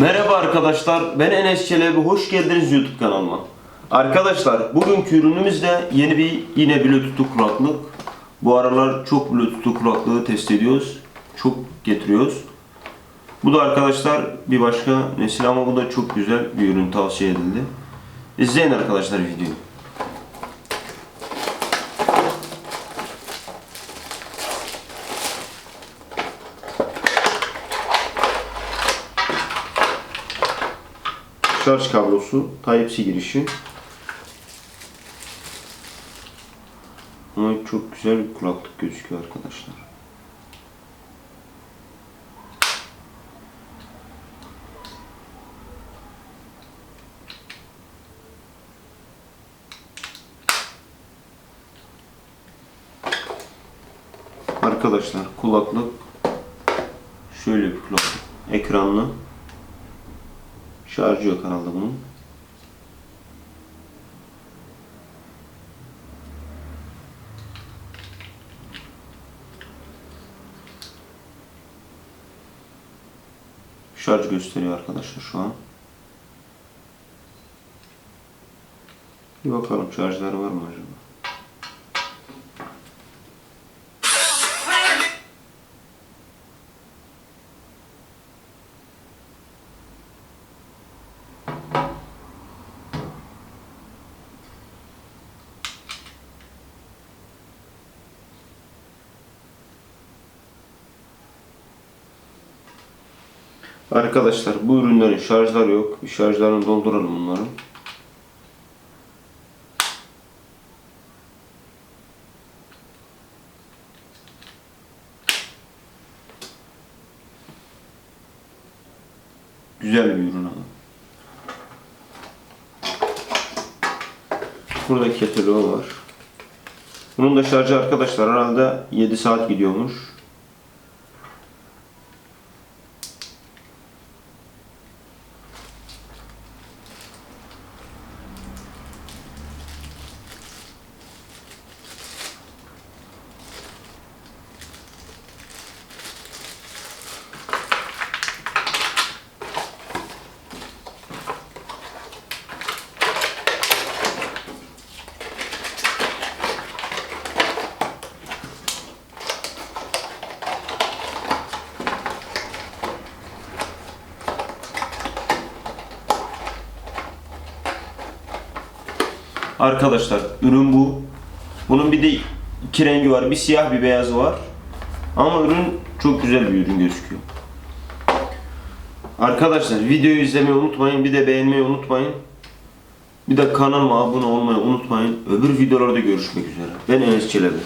Merhaba arkadaşlar, ben Enes Çelebi. Hoş geldiniz YouTube kanalıma. Arkadaşlar, bugünkü ürünümüz de yeni bir yine Bluetooth kulaklık. Bu aralar çok Bluetooth kulaklığı test ediyoruz. Çok getiriyoruz. Bu da arkadaşlar bir başka nesil ama bu da çok güzel bir ürün tavsiye edildi. İzleyin arkadaşlar videoyu. Şarj kablosu, Type-C girişi. Ama çok güzel bir kulaklık gözüküyor arkadaşlar. Arkadaşlar kulaklık şöyle bir kulaklık. Ekranlı. Şarjı yok herhalde bunun. Şarj gösteriyor arkadaşlar şu an. Bir bakalım şarjları var mı acaba? Arkadaşlar bu ürünlerin şarjları yok. Bir şarjlarını dolduralım bunların. Güzel bir ürün ama. Burada ketaloğu var. Bunun da şarjı arkadaşlar herhalde 7 saat gidiyormuş. Arkadaşlar ürün bu. Bunun bir de iki rengi var. Bir siyah bir beyaz var. Ama ürün çok güzel bir ürün gözüküyor. Arkadaşlar videoyu izlemeyi unutmayın. Bir de beğenmeyi unutmayın. Bir de kanalıma abone olmayı unutmayın. Öbür videolarda görüşmek üzere. Ben Enes Çelebi.